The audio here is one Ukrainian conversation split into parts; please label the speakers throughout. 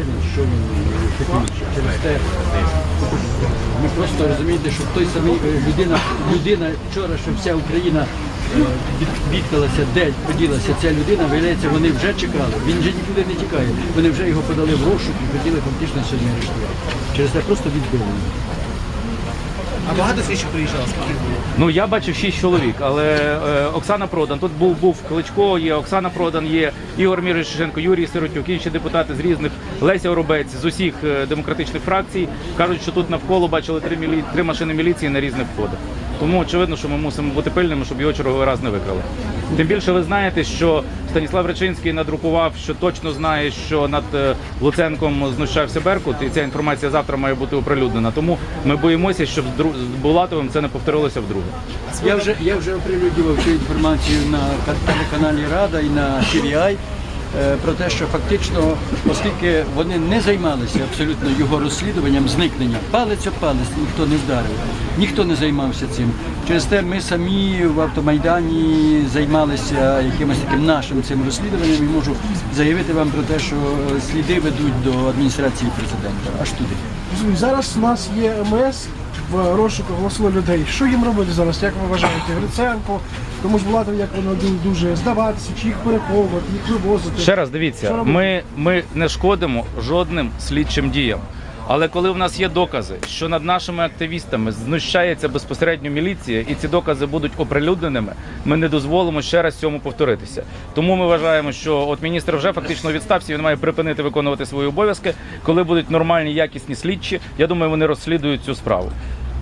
Speaker 1: людини, що він. Через те ми просто розумієте, що той самий е, людина, людина вчора, що вся Україна відкрилася, бідкалася, де поділася ця людина, виявляється, вони вже чекали. Він вже нікуди не тікає. Вони вже його подали в розшук і хотіли фактично сьогодні арештувати. Через те просто відбили.
Speaker 2: А багато слідчих приїжджало? Скільки було?
Speaker 3: Ну я бачив шість чоловік, але е, Оксана Продан. Тут був був Кличко, є Оксана Продан, є Ігор Мірошенко, Юрій Сиротюк, інші депутати з різних Леся Оробець з усіх е, демократичних фракцій. кажуть, що тут навколо бачили три мілі... три машини міліції на різних входах. Тому очевидно, що ми мусимо бути пильними, щоб його черговий раз не викрали. Тим більше ви знаєте, що Станіслав Речинський надрукував, що точно знає, що над е, Луценком знущався Беркут, і ця інформація завтра має бути оприлюднена. Тому ми боїмося, щоб з Булатовим це не повторилося вдруге.
Speaker 1: Я вже, я вже оприлюднював цю інформацію на телеканалі Рада і на TVI про те, що фактично, оскільки вони не займалися абсолютно його розслідуванням зникнення, палець об палець ніхто не вдарив, ніхто не займався цим. Через те ми самі в автомайдані займалися якимось таким нашим цим розслідуванням і можу заявити вам про те, що сліди ведуть до адміністрації президента аж туди.
Speaker 4: Зараз у нас є МС в розшуку голосили людей. Що їм робити зараз? Як ви вважаєте? Гриценко, тому ж Булатов, як воно дуже здаватися, чи їх переховувати, їх вивозити?
Speaker 3: Ще раз дивіться, ми, ми не шкодимо жодним слідчим діям. Але коли в нас є докази, що над нашими активістами знущається безпосередньо міліція, і ці докази будуть оприлюдненими, ми не дозволимо ще раз цьому повторитися. Тому ми вважаємо, що от міністр вже фактично у відставці, він має припинити виконувати свої обов'язки. Коли будуть нормальні якісні слідчі, я думаю, вони розслідують цю справу.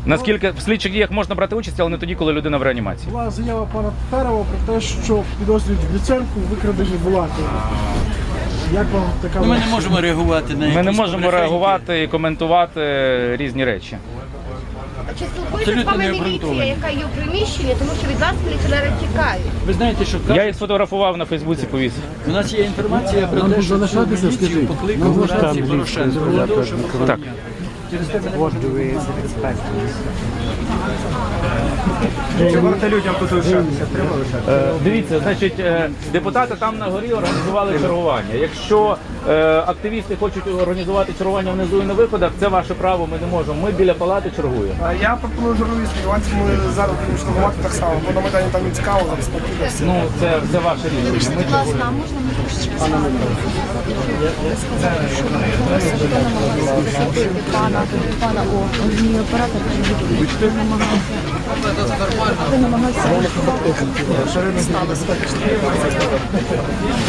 Speaker 3: Наскільки в слідчих діях можна брати участь, але не тоді, коли людина в реанімації.
Speaker 4: Була заява пана Татарова про те, що підозрюють Гриценку викрадені Булатова. Як вам така
Speaker 1: Ну, ми не можемо реагувати на
Speaker 3: Ми не
Speaker 1: якісь
Speaker 3: можемо
Speaker 1: побрехеньки.
Speaker 3: реагувати і коментувати різні речі.
Speaker 5: Чи спілкується з
Speaker 1: Абсолютно
Speaker 5: вами міліція, яка є в приміщенні, тому що від вас міліціонери тікають?
Speaker 1: Ви знаєте, що
Speaker 3: Я
Speaker 1: кажуть,
Speaker 3: їх сфотографував на Фейсбуці, повісив.
Speaker 1: у нас є інформація про те, що цю міліцію покликав Порошенко
Speaker 3: Так.
Speaker 1: Те ми не можемо
Speaker 2: Чи варто людям тут лишатися? Треба лишатися?
Speaker 3: Е, Дивіться, значить, е, депутати там на горі організували чергування. Якщо е, активісти хочуть організувати чергування внизу і на виходах, це ваше право, ми не можемо. Ми біля палати чергуємо.
Speaker 6: А Я пропоную журналістам, давайте ми зараз будемо штурмувати так само, бо на Майдані там не цікаво, зараз спокійно все.
Speaker 3: Ну, це, це ваше рішення. Ми
Speaker 5: Будь ласка, а можна ми трошечки з вами Ви намагалися захопити пана, пана О, мій оператор ви намагалися. Ви намагалися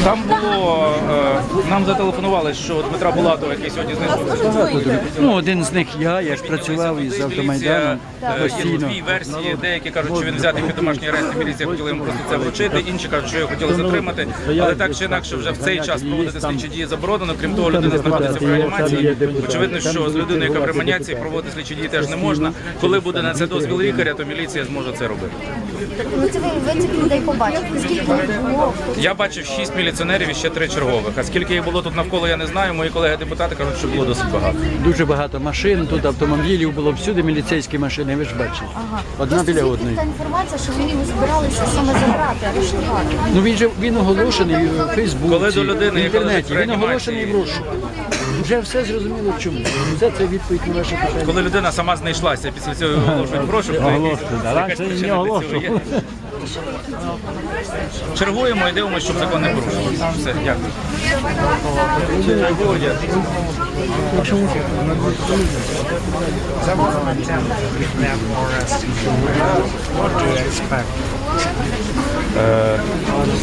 Speaker 3: Там було е, нам зателефонували, що Дмитра Булатова, який сьогодні знайшов.
Speaker 1: Ну, один з них я, я ж працював із автомайданом
Speaker 3: Е, Є дві версії. Деякі кажуть, що він взятий під домашній арест, і міліція хотіла йому просто це вручити. Інші кажуть, що його хотіли затримати. Але так чи інакше, вже в цей час проводити слідчі дії заборонено. Крім того, людина знаходиться в реанімації. Очевидно, що з людиною, яка в реанімації проводити слідчі дії теж не можна. Коли буде на це дозвіл лікаря, то міліція зможе це робити.
Speaker 5: Ну це ви, цих людей побачите. Скільки їх було?
Speaker 3: Я бачив шість міліціонерів і ще три чергових. А скільки їх було тут навколо, я не знаю. Мої колеги-депутати кажуть, що було досить багато.
Speaker 1: Дуже багато машин, тут автомобілів було всюди міліцейські машини, ви ж бачите.
Speaker 5: Ага.
Speaker 1: Одна біля одної.
Speaker 5: Та інформація, що вони його збиралися саме забрати, арештувати.
Speaker 1: Ну він же він оголошений в Фейсбуці,
Speaker 3: Коли до людини,
Speaker 1: в інтернеті. Він оголошений в розшуку. Вже все зрозуміло чому. Все це відповідь на ваше питання.
Speaker 3: Коли людина сама знайшлася, після цього оголошують прошу. Якась причина для цього є. Чергуємо і дивимося, щоб закон не порушувався. Все, дякую.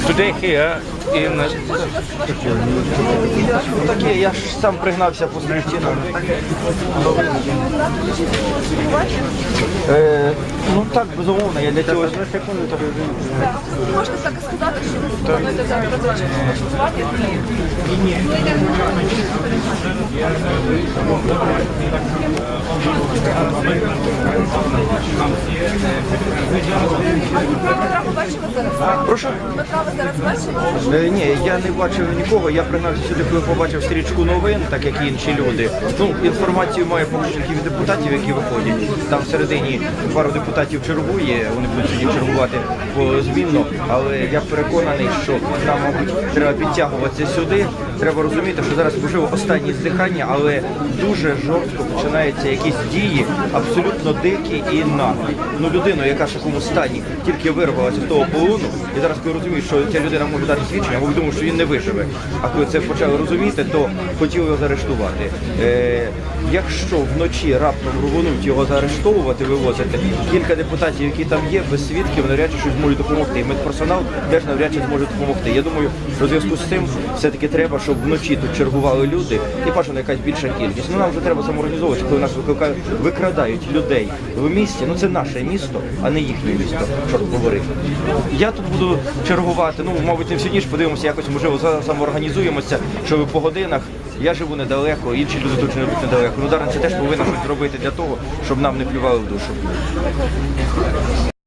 Speaker 3: Today here in
Speaker 2: Таке, я ж сам пригнався по стінам. Е, ну так, безумовно, я для цього.
Speaker 5: Можна так сказати, що
Speaker 2: Прошу?
Speaker 7: Е, ні, я не бачив нікого. Я пригнався сюди, коли побачив стрічку новин, так як і інші люди. Ну, інформацію маю поки від депутатів, які виходять. Там всередині пару депутатів чергує, вони будуть сьогодні чергувати позмінно, але я переконаний, що треба підтягуватися сюди. Треба розуміти, що зараз можливо останні здихання, але дуже жорстко починаються якісь дії, абсолютно дикі і наглі. Ну, людину, яка в такому стані тільки вирвалася з того полону, і зараз коли розуміють, що ця людина може дати свідчення, бо думав, що він не виживе. А коли це почали розуміти, то хотіли його заарештувати. Е, якщо вночі раптом рвонуть його заарештовувати, вивозити, кілька депутатів, які там є, без свідків, навряд чи щось зможуть допомогти. І медперсонал теж навряд чи зможе допомогти. Я думаю, у зв'язку з цим все-таки треба, щоб вночі тут чергували люди і бажано якась більша кількість. Ну нам вже треба самоорганізовуватися, коли нас викликають, викрадають людей в місті. Ну це наше місто, а не їхнє місто. Чорт говорив. Я тут буду чергувати. Ну, мабуть, не всю ніч подивимося, якось можливо самоорганізуємося, щоб по годинах. Я живу недалеко, інші люди тут живуть недалеко. Ну, Дарниця теж повинна щось зробити для того, щоб нам не плювали в душу.